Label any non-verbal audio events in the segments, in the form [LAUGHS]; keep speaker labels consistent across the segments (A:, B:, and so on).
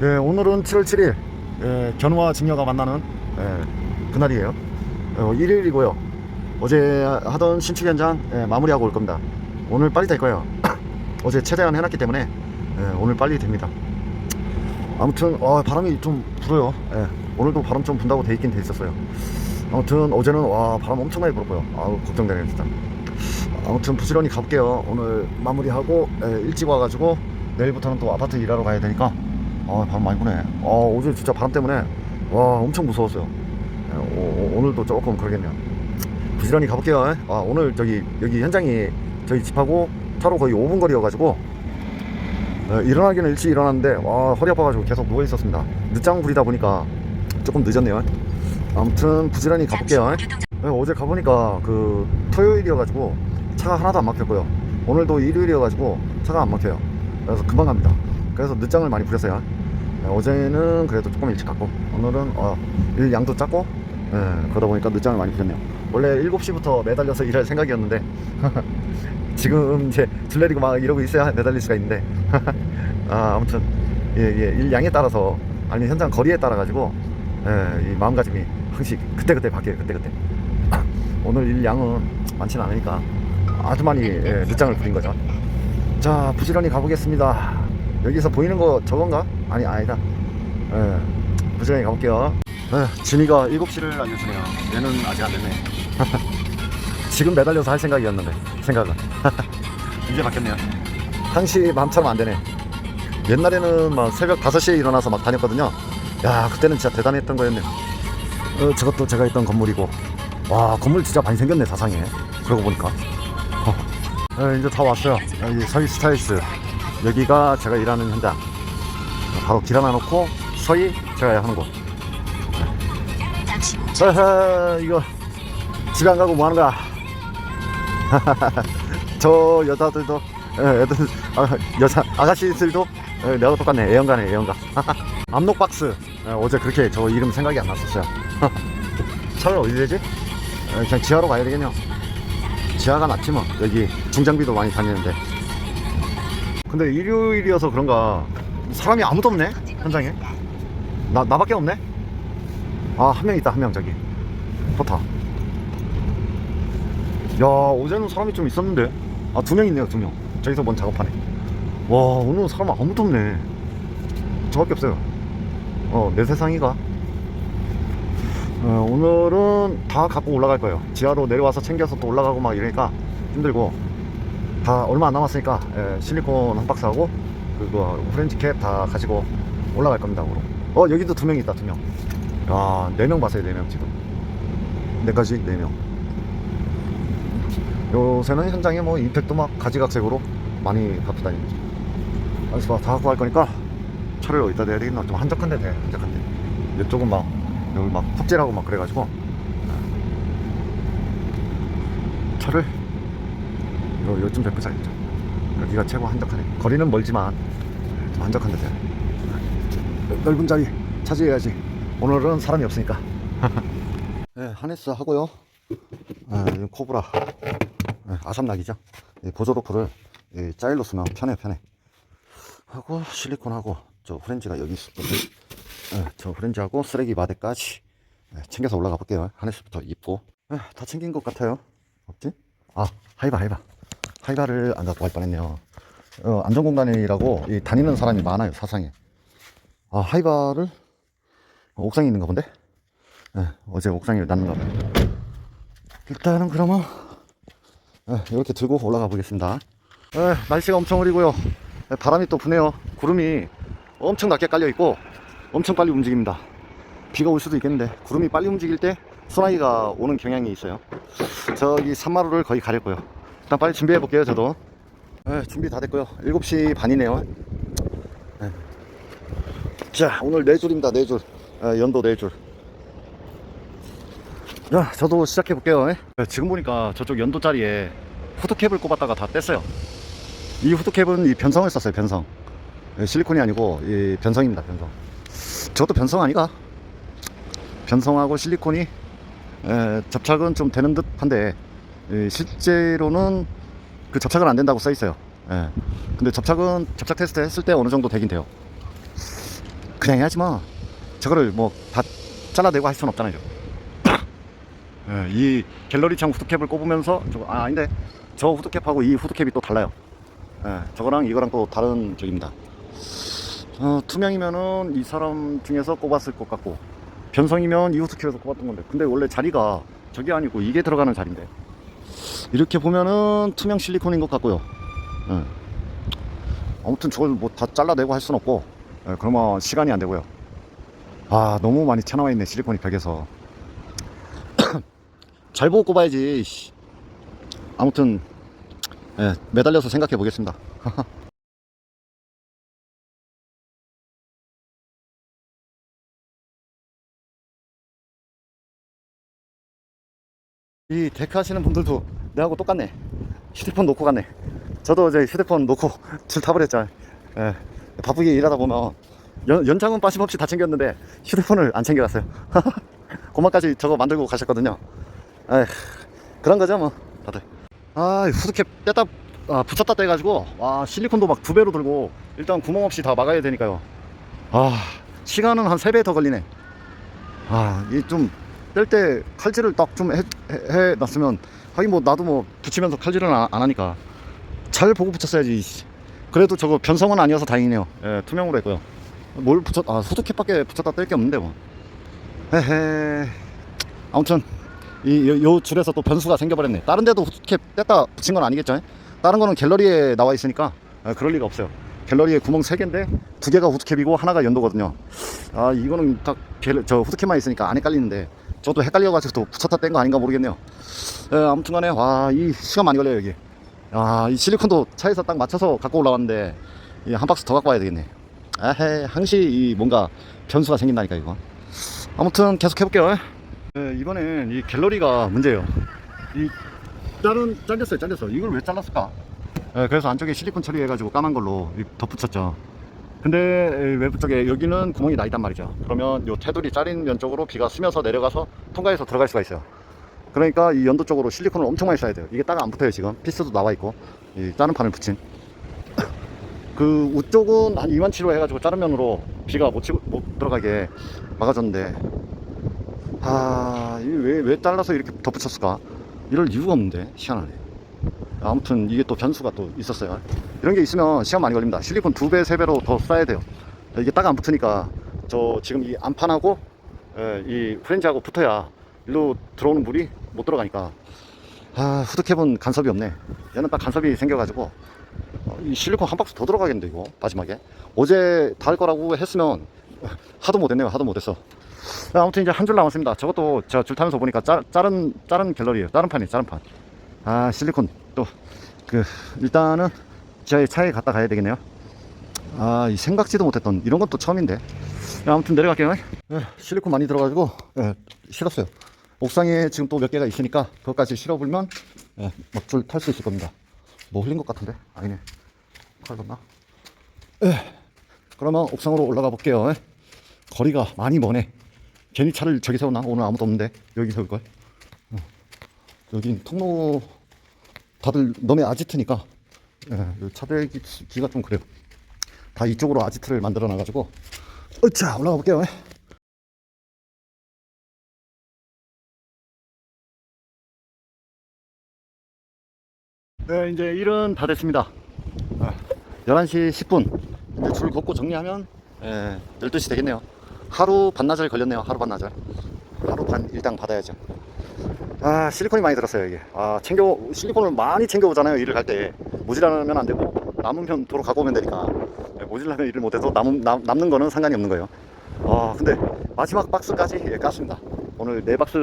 A: 예, 오늘은 7월 7일 예, 견우와 직녀가 만나는 예, 그날이에요. 어, 일요일이고요. 어제 하던 신축 현장 예, 마무리하고 올 겁니다. 오늘 빨리 될 거예요. [COUGHS] 어제 최대한 해놨기 때문에 예, 오늘 빨리 됩니다. 아무튼 와, 바람이 좀 불어요. 예, 오늘도 바람 좀 분다고 돼 있긴 돼 있었어요. 아무튼 어제는 와 바람 엄청나게 불었고요. 아우 걱정되네요 진짜. 아무튼 부지런히 가볼게요. 오늘 마무리하고 예, 일찍 와가지고 내일부터는 또 아파트 일하러 가야 되니까 아 바람 많이 부네. 아 어제 진짜 바람 때문에 와 엄청 무서웠어요. 예, 오, 오, 오늘도 조금 그러겠네요. 부지런히 가볼게요. 아 오늘 저기 여기 현장이 저희 집하고 차로 거의 5분 거리여가지고 예, 일어나기는 일찍 일어났는데 와 허리 아파가지고 계속 누워 있었습니다. 늦장 부리다 보니까 조금 늦었네요. 아무튼 부지런히 가볼게요. 네, 어제 가보니까 그 토요일이어가지고 차가 하나도 안 막혔고요. 오늘도 일요일이어가지고 차가 안 막혀요. 그래서 금방 갑니다. 그래서 늦장을 많이 부렸어요. 네, 어제는 그래도 조금 일찍 갔고 오늘은 어, 일 양도 작고 네, 그러다 보니까 늦장을 많이 부렸네요. 원래 7시부터 매달려서 일할 생각이었는데 [LAUGHS] 지금 이제 줄 내리고 막 이러고 있어야 매달릴 수가 있는데 [LAUGHS] 아, 아무튼 예, 예, 일 양에 따라서 아니 현장 거리에 따라 가지고 예, 이 마음가짐이 항상 그때그때 바뀌어요 그때그때. [LAUGHS] 오늘 일 양은 많지는 않으니까 아주 많이 예, 늦장을 부린 거죠. 자 부지런히 가보겠습니다 여기서 보이는 거 저건가? 아니 아니다. 예, 부지런히 가볼게요. 예, 진이가 7시를 알려주네요. 얘는 아직 안 됐네. [LAUGHS] 지금 매달려서 할 생각이었는데 생각은. [LAUGHS] 이제 바뀌었네요. 항시 마음처럼 안 되네. 옛날에는 막 새벽 5시에 일어나서 막 다녔거든요. 야 그때는 진짜 대단했던 거였네요. 어, 저것도 제가 있던 건물이고. 와 건물 진짜 많이 생겼네 사상에. 그러고 보니까. [LAUGHS] 어. 네, 이제 다 왔어요. 여기 서희 스타일스 여기가 제가 일하는 현장. 바로 길 하나 놓고 서희 제가 하는 곳. 에헤, 이거 집에 안 가고 뭐 하는 거야 [LAUGHS] 저 여자들도 예, 애들 아, 여자 아가씨들도 예, 내가 똑같네. 애연가네 애연가. [LAUGHS] 압록 박스. 예, 어제 그렇게 저 이름 생각이 안 났었어요. [LAUGHS] 차를 어디 되지? 예, 그냥 지하로 가야 되겠네요. 지하가 낫지 뭐. 여기 중장비도 많이 다니는데 근데 일요일이어서 그런가. 사람이 아무도 없네 현장에. 나, 나밖에 없네? 아 한 명 있다 한 명 저기. 포타 야 어제는 사람이 좀 있었는데. 아 두 명 있네요 두명. 저기서 뭔 작업하네. 와 오늘은 사람 아무도 없네. 저밖에 없어요. 어 내 세상이가. 어, 오늘은 다 갖고 올라갈 거예요. 지하로 내려와서 챙겨서 또 올라가고 막 이러니까 힘들고 다 얼마 안 남았으니까 예, 실리콘 한 박스 하고 그거 프렌치 캡 다 가지고 올라갈 겁니다 그럼 어 여기도 두 명 있다 두명야네 명 봤어요 네 명 지금. 내까지 네명. 요새는 현장에 뭐 임팩도 막 가지각색으로 많이 갖고 다니죠 그래서 다 갖고 갈 거니까 차를 어디다 대야 되겠나? 좀 한적한 데 돼, 한적한 데. 이쪽은 막 여기 막 푹질하고 막 그래가지고. 차를 요, 요쯤 데리고 자겠죠. 여기가 최고 한적하네. 거리는 멀지만 좀 한적한 데 돼. 넓은 자리 차지해야지. 오늘은 사람이 없으니까. [LAUGHS] 네 하네스 하고요. 아, 이 코브라 네, 아삼락이죠. 이 보조도크를 이 짜일로 쓰면 편해 편해. 하고 실리콘하고 저 프렌즈가 여기 있었거든요 네, 저 프렌즈하고 쓰레기 마대까지 네, 챙겨서 올라가 볼게요. 하네스부터 입고. 네, 다 챙긴 것 같아요. 없지? 아 하이바 하이바 하이바를 안 갖고 갈 뻔했네요. 어, 안전공단이라고 이 다니는 사람이 많아요 사상에. 아 하이바를? 옥상에 있는가 본데? 네, 어제 옥상에 놨는가 봐요. 일단은 그러면 네, 이렇게 들고 올라가 보겠습니다. 네, 날씨가 엄청 흐리고요. 네, 바람이 또 부네요. 구름이 엄청 낮게 깔려 있고 엄청 빨리 움직입니다. 비가 올 수도 있겠는데 구름이 빨리 움직일 때 소나기가 오는 경향이 있어요. 저기 산마루를 거의 가렸고요 일단 빨리 준비해 볼게요 저도. 네, 준비 다 됐고요. 7시 반이네요. 네. 자 오늘 4줄입니다 4줄. 네, 연도 4줄. 자 저도 시작해 볼게요. 네, 지금 보니까 저쪽 연도 자리에 후드캡을 꼽았다가 다 뗐어요. 이 후드캡은 이 변성을 썼어요 변성. 예, 실리콘이 아니고 이 변성입니다 변성. 저것도 변성 아니가 변성하고 실리콘이 에, 접착은 좀 되는 듯 한데 이 실제로는 그 접착은 안 된다고 써 있어요. 예. 근데 접착은 접착 테스트 했을 때 어느 정도 되긴 돼요. 그냥 해야지 뭐. 저거를 뭐 다 잘라내고 할 수는 없잖아요. [COUGHS] 예, 이 갤러리 창 후드캡을 꼽으면서 저거 아 아닌데. 저 후드캡하고 이 후드캡이 또 달라요. 예, 저거랑 이거랑 또 다른 쪽입니다. 어, 투명이면은 이 사람 중에서 꼽았을 것 같고 변성이면 이 후드캡에서 꼽았던 건데 근데 원래 자리가 저게 아니고 이게 들어가는 자리인데 이렇게 보면은 투명 실리콘인 것 같고요 예. 아무튼 저걸 뭐 다 잘라내고 할 수는 없고 예, 그러면 시간이 안 되고요 아 너무 많이 쳐나와 있네 실리콘이 벽에서 [COUGHS] 잘 보고 꼽아야지 씨. 아무튼 예, 매달려서 생각해 보겠습니다 [LAUGHS] 이 데크 하시는 분들도 내하고 똑같네. 휴대폰 놓고 갔네. 저도 어제 휴대폰 놓고 [LAUGHS] 줄 타버렸잖아요 예, 바쁘게 일하다 보면 연, 연장은 빠짐없이 다 챙겼는데 휴대폰을 안 챙겨갔어요. [LAUGHS] 고마까지 저거 만들고 가셨거든요. 에휴, 그런 거죠 뭐. 다들. 아 후드캡 뗐다 아, 붙였다 떼가지고 와 실리콘도 막 두 배로 들고 일단 구멍 없이 다 막아야 되니까요. 아 시간은 한 세 배 더 걸리네. 아이 좀 뗄 때 칼질을 딱 좀 해, 해, 놨으면 하긴 뭐 나도 뭐 붙이면서 칼질은 안, 안 하니까 잘 보고 붙였어야지. 씨. 그래도 저거 변성은 아니어서 다행이네요. 예, 투명으로 했고요. 뭘 붙였 아 후드캡밖에 붙였다 뗄 게 없는데 뭐. 헤헤. 아무튼 이 요, 요 줄에서 또 변수가 생겨버렸네. 다른 데도 후드캡 뗐다 붙인 건 아니겠죠? 다른 거는 갤러리에 나와 있으니까 아, 그럴 리가 없어요. 갤러리에 구멍 3개인데 두 개가 후드캡이고 하나가 연도거든요. 아 이거는 딱저 후드캡만 있으니까 안에 깔리는데 저도 헷갈려가지고 또 붙였다 뗀 거 아닌가 모르겠네요. 예, 아무튼 간에 와 이 시간 많이 걸려요 여기. 아이 실리콘도 차에서 딱 맞춰서 갖고 올라갔는데 이한 박스 더 갖고 와야 되겠네. 에헤 항시 이 뭔가 변수가 생긴다니까 이거. 아무튼 계속 해볼게요 예, 이번엔 이 갤러리가 문제예요. 이 다른 잘렸어요 잘렸어 이걸 왜 잘랐을까? 예, 그래서 안쪽에 실리콘 처리해가지고 까만 걸로 이 덧붙였죠 근데 외부 쪽에 여기는 구멍이 나 있단 말이죠. 그러면 요 테두리 짜린 면 쪽으로 비가 스며서 내려가서 통과해서 들어갈 수가 있어요. 그러니까 이 연도 쪽으로 실리콘을 엄청 많이 써야 돼요. 이게 딱 안 붙어요 지금. 피스도 나와 있고. 이 다른 판을 붙인. [COUGHS] 그 우쪽은 한 2만 치로 해가지고 자른 면으로 비가 못, 치고, 못 들어가게 막아줬는데. 아, 이게 왜, 왜 잘라서 이렇게 덧붙였을까? 이럴 이유가 없는데, 희한하네. 아무튼 이게 또 변수가 또 있었어요. 이런 게 있으면 시간 많이 걸립니다. 실리콘 두 배, 세 배로 더 써야 돼요. 이게 딱 안 붙으니까 저 지금 이 안판하고 예, 이 프렌즈하고 붙어야 일로 들어오는 물이 못 들어가니까 아, 후드캡은 간섭이 없네. 얘는 딱 간섭이 생겨가지고 어, 이 실리콘 한 박스 더 들어가겠는데 이거 마지막에 어제 달 거라고 했으면 하도 못했네요. 하도 못했어. 자, 아무튼 이제 한 줄 남았습니다. 저것도 제가 줄 타면서 보니까 짜, 자른 자른 갤러리예요. 다른 판이 자른 판. 아 실리콘 또 그 일단은 제 차에 갖다 가야 되겠네요. 아이 생각지도 못했던 이런 건또 처음인데. 자, 아무튼 내려갈게요. 예, 실리콘 많이 들어가지고 예, 실었어요. 옥상에 지금 또 몇 개가 있으니까 그것까지 실어불면 예, 막줄 탈 수 있을 겁니다. 뭐 흘린 것 같은데 아니네. 칼 넣나? 예. 그러면 옥상으로 올라가 볼게요. 예. 거리가 많이 머네. 괜히 차를 저기 세웠나? 오늘 아무도 없는데 여기 세울걸? 어. 여긴 통로 다들 너네 아지트니까 예, 차대기가 좀 그래요. 다 이쪽으로 아지트를 만들어 놔가지고 자 올라가 볼게요. 예. 네, 이제 일은 다 됐습니다. 아, 11시 10분. 이제 줄 걷고 정리하면 예, 12시 되겠네요. 하루 반나절 걸렸네요. 하루 반나절. 하루 반 일당 받아야죠. 아, 실리콘이 많이 들었어요, 이게. 아, 챙겨, 실리콘을 많이 챙겨오잖아요, 일을 갈 때. 모질라면 안 되고, 남으면 도로 가고 오면 되니까. 예, 모질라면 일을 못해도 남, 남, 남는 거는 상관이 없는 거예요. 아, 근데 마지막 박스까지 예, 깠습니다. 오늘 네 박스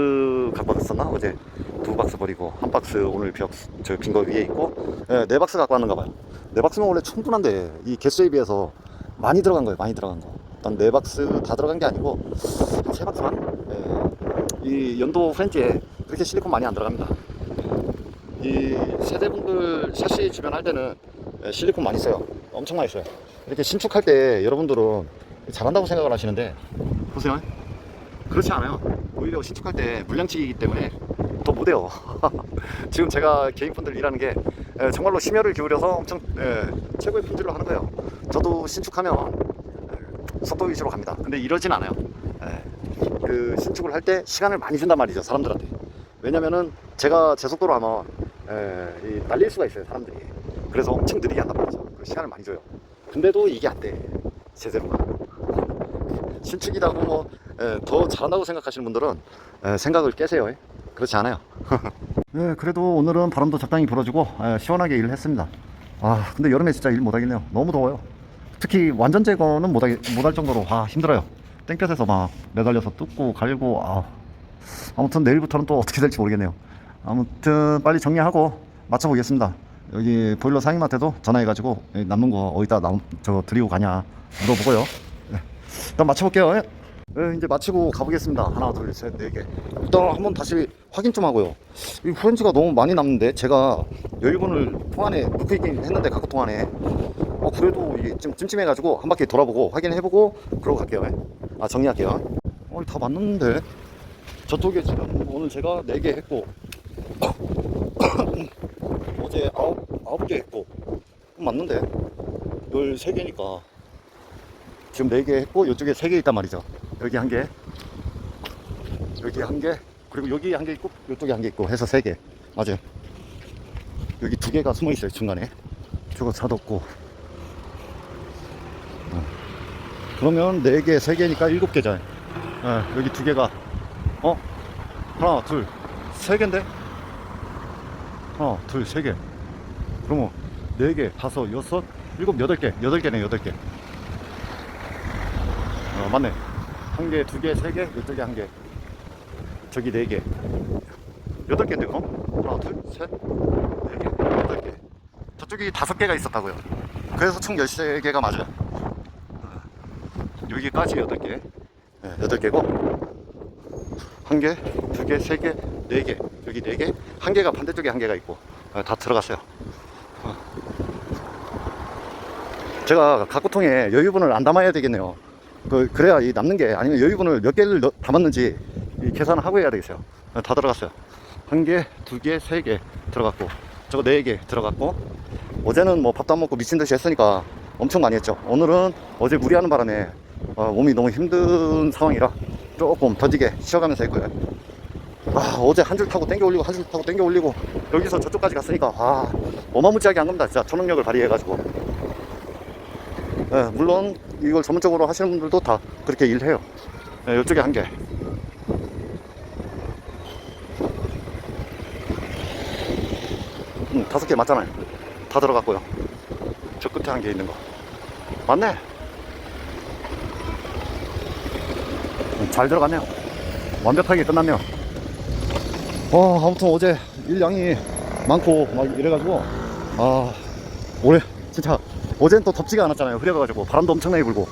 A: 갖고 왔었나? 어제 두 박스 버리고, 한 박스 오늘 벽, 저빈거 위에 있고, 예, 네 박스 갖고 왔는가 봐요. 네 박스면 원래 충분한데, 이 개수에 비해서 많이 들어간 거예요, 많이 들어간 거. 일단 네 박스 다 들어간 게 아니고, 한세 박스만? 예, 이 연도 프렌즈에 그렇게 실리콘 많이 안 들어갑니다. 이 세대분들 샤시 주변 할 때는 예, 실리콘 많이 써요. 엄청 많이 써요. 이렇게 신축할 때 여러분들은 잘한다고 생각을 하시는데 보세요. 그렇지 않아요. 오히려 신축할 때 물량치기이기 때문에 더 못해요. [LAUGHS] 지금 제가 개인분들 일하는 게 예, 정말로 심혈을 기울여서 엄청 예, 최고의 품질로 하는 거예요. 저도 신축하면 예, 속도 위주로 갑니다. 근데 이러진 않아요. 예. 그 신축을 할 때 시간을 많이 준단 말이죠 사람들한테. 왜냐면은 제가 제 속도로 하면 예, 이 날릴 수가 있어요 사람들이. 그래서 엄청 느리게 한단 말이죠. 그 시간을 많이 줘요. 근데도 이게 안 돼. 제대로가. 신축이라고 뭐, 예, 더 잘한다고 생각하시는 분들은 예, 생각을 깨세요. 예. 그렇지 않아요. [LAUGHS] 네, 그래도 오늘은 바람도 적당히 불어주고 예, 시원하게 일을 했습니다. 아, 근데 여름에 진짜 일 못하겠네요. 너무 더워요. 특히 완전 제거는 못할 정도로 아 힘들어요. 땡볕에서 막 매달려서 뜯고 갈고 아 아무튼 내일부터는 또 어떻게 될지 모르겠네요. 아무튼 빨리 정리하고 맞춰보겠습니다. 여기 보일러 상임한테도 전화해가지고 남는 거 어디다 남, 저 드리고 가냐 물어보고요. 네. 일단 맞춰볼게요. 예. 네, 이제 마치고 가보겠습니다. 하나, 둘, 셋, 네 개. 일단 한번 다시 확인 좀 하고요. 이 후렌즈가 너무 많이 남는데 제가 여유분을 통안에 넣고 있긴 했는데 각각 통안에 어 그래도 이게 좀 찜찜해가지고 한 바퀴 돌아보고 확인해보고 그러고 갈게요. 예. 아 정리할게요. 어, 다 맞는데 저쪽에 지금 오늘 제가 4개 했고 어제 9, 9개 했고. 맞는데. 13개니까. 지금 4개 했고 이쪽에 3개 있단 말이죠. 여기 한 개. 여기 한 개. 그리고 여기 한 개 있고 이쪽에 한 개 있고 해서 3개. 맞아요. 여기 두 개가 숨어 있어요 중간에. 저거 사뒀고. 어. 그러면 4개 3개니까 7개잖아요. 예, 여기 두 개가. 어? 하나 둘 세 개인데 하나 둘 세 개. 그러면 네 개 다섯 여섯 일곱 여덟 개. 여덟 개네 여덟 개. 어, 맞네. 한 개 두 개 세 개? 이쪽에 한개. 저기 네 개. 여덟 개인데 그럼? 하나 둘 셋 네 개. 여덟 개. 저쪽이 다섯 개가 있었다고요. 그래서 총 열세 개가 맞아요. 어, 여기까지 여덟 개. 네, 여덟 개고. 한 개, 두 개, 세 개, 네 개. 여기 네 개. 한 개가 반대쪽에 한 개가 있고 아, 다 들어갔어요. 어. 제가 각구통에 여유분을 안 담아야 되겠네요. 그, 그래야 이 남는 게 아니면 여유분을 몇 개를 넣- 담았는지 이 계산을 하고 해야 되겠어요. 아, 다 들어갔어요. 한 개, 두 개, 세 개 들어갔고 저거 네 개 들어갔고 어제는 뭐 밥도 안 먹고 미친 듯이 했으니까 엄청 많이 했죠. 오늘은 어제 무리하는 바람에 어, 몸이 너무 힘든 상황이라 조금 더디게 쉬어가면서 했고요. 아, 어제 한 줄 타고 땡겨 올리고 한 줄 타고 땡겨 올리고 여기서 저쪽까지 갔으니까 아 어마무지하게 한 겁니다. 진짜 초능력을 발휘해가지고. 예, 물론 이걸 전문적으로 하시는 분들도 다 그렇게 일해요. 예, 이쪽에 한 개. 음, 다섯 개 맞잖아요. 다 들어갔고요. 저 끝에 한 개 있는 거. 맞네. 음, 잘 들어갔네요. 완벽하게 끝났네요. 어, 아무튼 어제 일량이 많고 막 이래가지고 아 올해 진짜 어제는 또 덥지가 않았잖아요. 흐려가지고 바람도 엄청나게 불고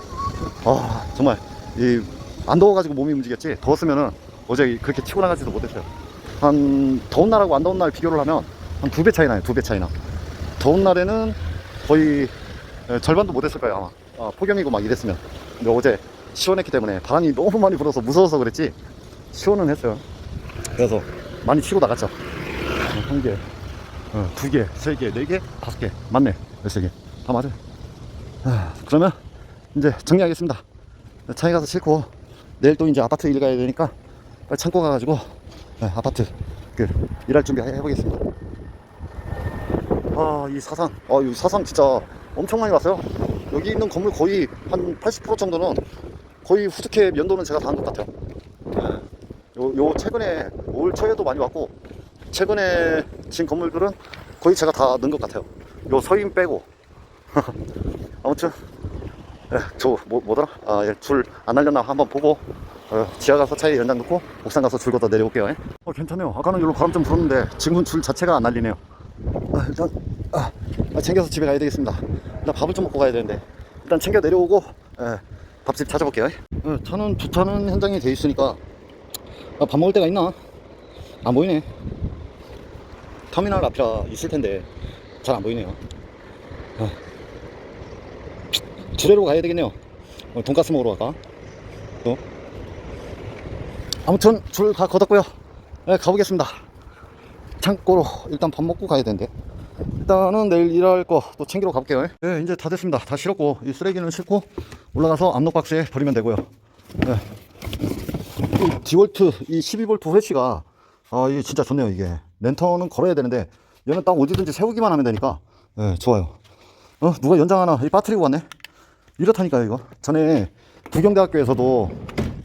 A: 아 정말 이 안 더워가지고 몸이 움직였지 더웠으면은 어제 그렇게 치고 나가지도 못했어요. 한 더운 날하고 안 더운 날 비교를 하면 한 두 배 차이 나요. 두 배 차이 나. 더운 날에는 거의 에, 절반도 못했을 거예요 아마 아, 폭염이고 막 이랬으면 근데 어제 시원했기 때문에 바람이 너무 많이 불어서 무서워서 그랬지 시원은 했어요 그래서 많이 치고 나갔죠 한 개, 어, 두 개, 세 개, 네 개, 다섯 개 맞네 열세 개 다 맞아요 아, 그러면 이제 정리하겠습니다 차에 가서 싣고 내일 또 이제 아파트 일 가야 되니까 빨리 창고 가가지고 네, 아파트 그 일할 준비 해보겠습니다 아, 이 사상. 아, 이 사상 진짜 엄청 많이 왔어요. 여기 있는 건물 거의 한 80% 정도는 거의 후드캡 연도는 제가 다 한 것 같아요. 네. 요, 요 최근에 올 초에도 많이 왔고 최근에 진 건물들은 거의 제가 다 넣은 것 같아요. 요 서인 빼고. [LAUGHS] 아무튼 예, 저 뭐, 뭐더라? 아, 예, 줄안 날렸나 한번 보고 어, 지하 가서 차에 연장 넣고 옥상 가서 줄 걷다 내려올게요. 예. 어, 괜찮네요. 아까는 여기로 바람 좀 불었는데 지금은 줄 자체가 안 날리네요. 아, 일단 아, 아, 챙겨서 집에 가야 되겠습니다. 일단 밥을 좀 먹고 가야 되는데 일단 챙겨 내려오고 예, 밥집 찾아볼게요. 예, 차는 주차는 현장에 돼 있으니까 아, 밥 먹을 데가 있나? 안 보이네. 터미널 앞이라 있을 텐데 잘 안 보이네요. 아, 주례로 가야 되겠네요. 어, 돈가스 먹으러 갈까? 또 아무튼 줄 다 걷었고요. 예, 가보겠습니다. 창고로 일단 밥 먹고 가야 되는데 일단은 내일 일할 거 또 챙기러 가볼게요. 네, 이제 다 됐습니다. 다 실었고, 이 쓰레기는 싣고 올라가서 압록 박스에 버리면 되고요. 네. 이 디월트, 이 12V 회치가, 아, 이게 진짜 좋네요, 이게. 랜턴은 걸어야 되는데, 얘는 딱 어디든지 세우기만 하면 되니까, 네, 좋아요. 어, 누가 연장 하나, 이 빠뜨리고 왔네? 이렇다니까요, 이거. 전에 부경대학교에서도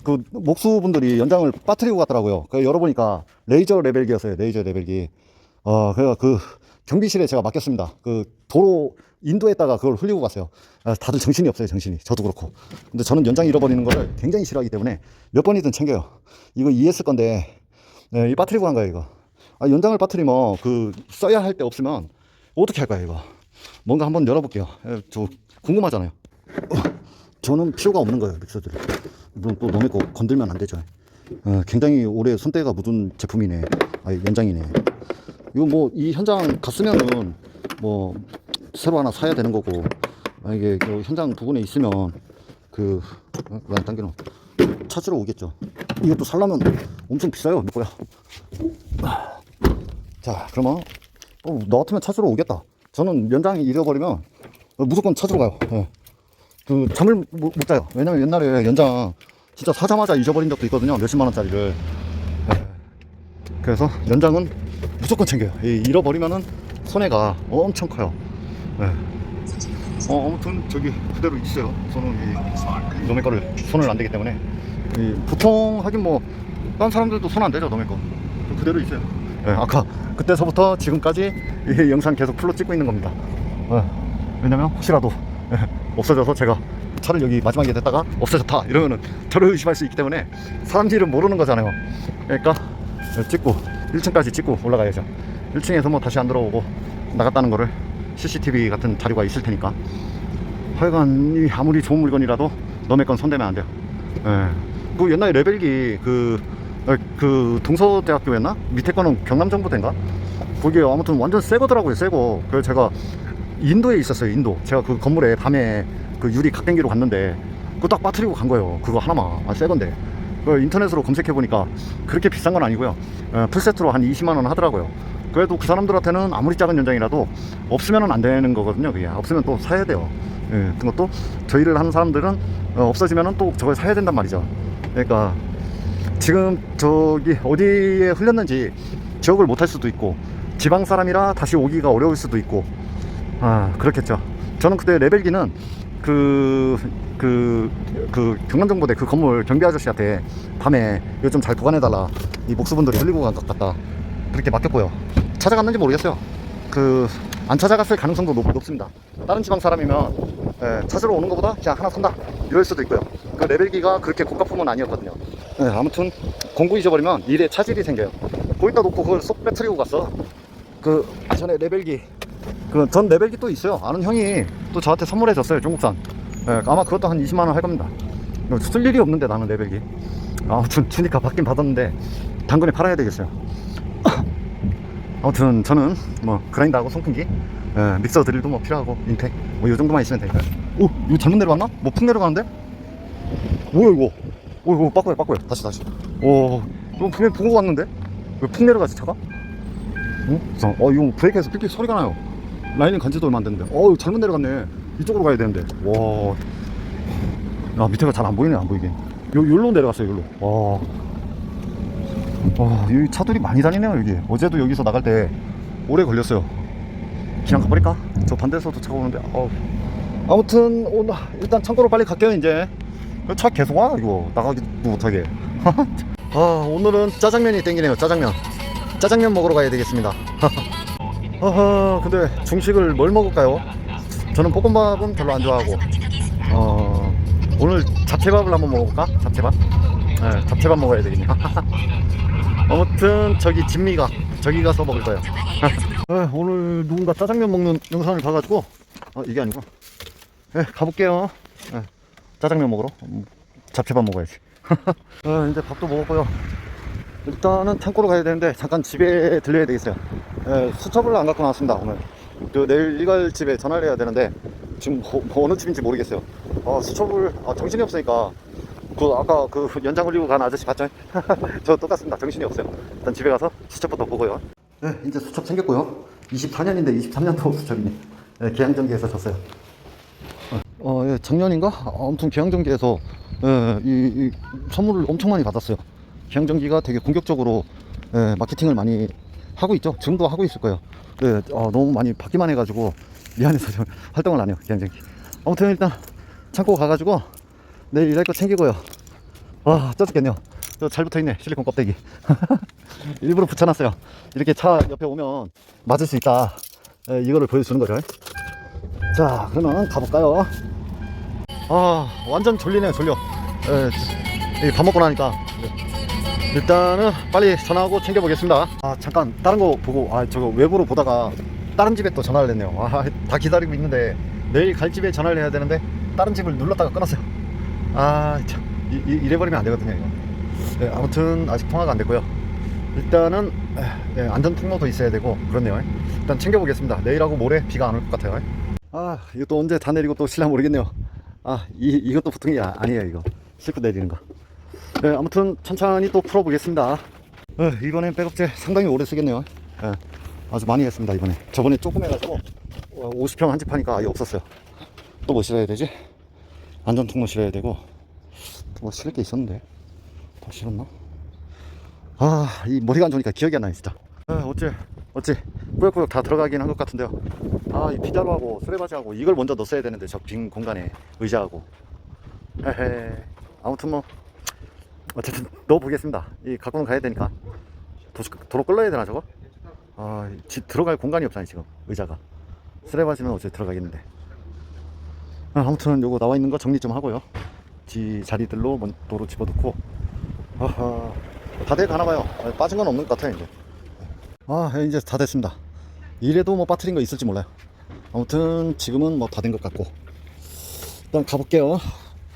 A: 그 목수분들이 연장을 빠뜨리고 갔더라고요. 그 열어보니까 레이저 레벨기였어요, 레이저 레벨기. 어, 그래가 그 경비실에 제가 맡겼습니다. 그 도로 인도에다가 그걸 흘리고 갔어요. 아, 다들 정신이 없어요, 정신이. 저도 그렇고. 근데 저는 연장 잃어버리는 거를 굉장히 싫어하기 때문에 몇 번이든 챙겨요. 이거 ES 건데, 네, 이 빠뜨리고 간 거예요, 이거. 아, 연장을 빠뜨리면 그 써야 할 때 없으면 어떻게 할 거예요, 이거. 뭔가 한번 열어볼게요. 에, 저 궁금하잖아요. 어, 저는 필요가 없는 거예요, 믹서들이. 이건 또 너네 거 건들면 안 되죠. 어, 굉장히 오래 손때가 묻은 제품이네. 아, 연장이네. 이거 뭐 이 현장 갔으면은 뭐 새로 하나 사야 되는 거고 만약에 그 현장 부분에 있으면 그 어, 당기노 찾으러 오겠죠. 이것도 살려면 엄청 비싸요. 몇 거야? 자 그러면 어, 너 같으면 찾으러 오겠다. 저는 연장 잃어버리면 무조건 찾으러 가요. 예. 그 잠을 못, 못 자요. 왜냐면 옛날에 연장 진짜 사자마자 잊어버린 적도 있거든요. 몇십만 원짜리를. 예. 그래서 연장은 무조건 챙겨요. 이 잃어버리면은 손해가 엄청 커요. 예. 어, 아무튼 저기 그대로 있어요. 저는 이 너네 거를 손을 안 대기 때문에 이 보통 하긴 뭐 다른 사람들도 손 안 대죠 너네 거 그대로 있어요. 예, 아까 그때서부터 지금까지 이 영상 계속 풀로 찍고 있는 겁니다. 예, 왜냐면 혹시라도 예, 없어져서 제가 차를 여기 마지막에 댔다가 없어졌다 이러면은 저를 의심할 수 있기 때문에 사람 일은 모르는 거잖아요. 그러니까 찍고 1층까지 찍고 올라가야죠. 1층에서 뭐 다시 안 들어오고 나갔다는 거를 CCTV 같은 자료가 있을 테니까 하여간 이 아무리 좋은 물건이라도 너네 건 손대면 안 돼요. 예. 그 옛날에 레벨기 그, 어, 그 동서대학교였나? 밑에 거는 경남정부대인가? 거기 아무튼 완전 새 거더라고요, 새 거. 그래서 제가 인도에 있었어요, 인도. 제가 그 건물에 밤에 그 유리 각댕기로 갔는데 그거 딱 빠뜨리고 간 거예요. 그거 하나만. 아, 새 건데. 그 인터넷으로 검색해 보니까 그렇게 비싼 건 아니고요. 어, 풀세트로 한 20만 원 하더라고요. 그래도 그 사람들한테는 아무리 작은 연장이라도 없으면 안 되는 거거든요. 그게 없으면 또 사야 돼요. 예, 그것도 저희를 하는 사람들은 어, 없어지면은 또 저걸 사야 된단 말이죠. 그러니까 지금 저기 어디에 흘렸는지 기억을 못할 수도 있고 지방 사람이라 다시 오기가 어려울 수도 있고 아 그렇겠죠. 저는 그때 레벨기는 그, 그, 그 경남정보대 그 건물 경비 아저씨한테 밤에 이거 좀잘 보관해달라. 이 목수분들이 흘리고 간 것 같다. 그렇게 맡겼고요. 찾아갔는지 모르겠어요. 그, 안 찾아갔을 가능성도 높, 높습니다. 다른 지방 사람이면, 예, 찾으러 오는 것보다 그냥 하나 산다. 이럴 수도 있고요. 그 레벨기가 그렇게 고가품은 아니었거든요. 예, 아무튼, 공구 잊어버리면 일에 차질이 생겨요. 거기다 놓고 그걸 쏙 빼트리고 갔어. 그, 전에 레벨기, 그 전 레벨기 또 있어요. 아는 형이 또 저한테 선물해 줬어요. 중국산. 예, 아마 그것도 한 20만 원 할 겁니다. 이거 쓸 일이 없는데 나는 레벨기. 아무튼 주니까 받긴 받았는데 당근에 팔아야 되겠어요. [COUGHS] 아무튼 저는 뭐 그라인더하고 송풍기, 예, 믹서 드릴도 뭐 필요하고 인텍 뭐이 정도만 있으면 되니까요. 오, 이거 잘못 내려갔나? 뭐 푹 내려가는데? 뭐야 이거? 오, 이거 바꿔요, 바꿔요. 다시 다시. 오, 이거 분명히 보고 왔는데 왜 푹 내려가지 차가? 어? 이상- 어, 이거 브레이크에서 삑삑 소리가 나요. 라인은 간지도 얼마 안 됐는데. 어, 잘못 내려갔네. 이쪽으로 가야 되는데. 와. 아, 밑에가 잘 안 보이네, 안 보이긴. 요, 요로 내려갔어요, 요로. 와. 와, 여기 차들이 많이 다니네요, 여기. 어제도 여기서 나갈 때 오래 걸렸어요. 그냥 가버릴까? 저 반대에서 도착 오는데, 어 아무튼, 오늘, 일단 창고로 빨리 갈게요, 이제. 차 계속 와, 이거. 나가기도 못하게. [LAUGHS] 아, 오늘은 짜장면이 땡기네요, 짜장면. 짜장면 먹으러 가야 되겠습니다. [LAUGHS] 어허, 근데 중식을 뭘 먹을까요? 저는 볶음밥은 별로 안 좋아하고, 어, 오늘 잡채밥을 한번 먹어볼까? 잡채밥? 네, 잡채밥 먹어야 되겠네. [LAUGHS] 아무튼 저기 진미가 저기 가서 먹을 거예요. 네, 오늘 누군가 짜장면 먹는 영상을 봐가지고 어, 이게 아니고 네, 가볼게요. 네, 짜장면 먹으러 음, 잡채밥 먹어야지. 네, [LAUGHS] 이제 밥도 먹었고요. 일단은 창고로 가야 되는데 잠깐 집에 들려야 되겠어요. 네, 수첩을 안 갖고 나왔습니다 오늘. 그 내일 일갈 집에 전화를 해야 되는데 지금 뭐, 뭐 어느 집인지 모르겠어요. 아, 수첩을 아, 정신이 없으니까 그 아까 그 연장 올리고 간 아저씨 봤죠? [LAUGHS] 저 똑같습니다. 정신이 없어요. 일단 집에 가서 수첩부터 보고요. 네, 이제 수첩 챙겼고요. 24년인데 23년도 수첩이네. 예, 계양전기에서 졌어요. 어, 예, 작년인가? 아무튼 계양전기에서 예, 이, 이 선물을 엄청 많이 받았어요. 계양전기가 되게 공격적으로 예, 마케팅을 많이 하고 있죠. 지금도 하고 있을 거예요. 예, 어, 너무 많이 받기만 해가지고 미안해서 좀 [LAUGHS] 활동을 안 해요. 계양전기. 아무튼 일단 창고 가가지고 내일 일할 거 챙기고요. 와, 쪄죽겠네요. 저잘 붙어 있네. 실리콘 껍데기. [LAUGHS] 일부러 붙여놨어요. 이렇게 차 옆에 오면 맞을 수 있다. 예, 이거를 보여주는 거죠. 자, 그러면 가볼까요? 아, 완전 졸리네요, 졸려. 예, 이밥 먹고 나니까. 네. 일단은 빨리 전화하고 챙겨보겠습니다. 아, 잠깐, 다른 거 보고, 아, 저거 외부로 보다가 다른 집에 또 전화를 했네요. 아, 다 기다리고 있는데 내일 갈 집에 전화를 해야 되는데 다른 집을 눌렀다가 끊었어요. 아, 참, 이, 이, 이래버리면 안 되거든요, 이거. 네, 아무튼 아직 통화가 안 됐고요. 일단은 에, 예, 안전 통로도 있어야 되고 그렇네요. 일단 챙겨보겠습니다. 내일하고 모레 비가 안 올 것 같아요. 아또 언제 다 내리고 또 실랑 모르겠네요. 아 이, 이것도 보통이 아, 아니에요 이거 싣고 내리는 거. 네, 아무튼 천천히 또 풀어보겠습니다. 어, 이번엔 백업제 상당히 오래 쓰겠네요. 예, 아주 많이 했습니다 이번에. 저번에 조금 해가지고 어, 50평 한 집 하니까 아예 없었어요. 또 뭐 실어야 되지? 안전 통로 실어야 되고 또 뭐 실을 게 있었는데 다 실었나? 아, 이 머리가 안 좋으니까 기억이 안 나요, 진짜. 아, 어째, 어째, 꾸역꾸역 다 들어가긴 한 것 같은데요. 아, 이 피자로하고 수레바지하고 이걸 먼저 넣었어야 되는데, 저 빈 공간에 의자하고. 헤헤. 아무튼 뭐, 어쨌든 넣어보겠습니다. 이 갖고는 가야 되니까. 도, 도로 끌러야 되나, 저거? 아, 지, 들어갈 공간이 없잖아요, 지금. 의자가. 수레바지는 어째 들어가겠는데. 아, 아무튼 요거 나와 있는 거 정리 좀 하고요. 지 자리들로 먼 도로 집어넣고. 아하. 다 돼가나 봐요. 아, 빠진 건 없는 것 같아요, 이제. 아, 이제 다 됐습니다. 이래도 뭐 빠뜨린 거 있을지 몰라요. 아무튼 지금은 뭐 다 된 것 같고. 일단 가볼게요.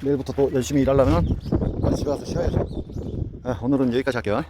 A: 내일부터 또 열심히 일하려면 집에 가서 쉬어야죠. 아, 오늘은 여기까지 할게요.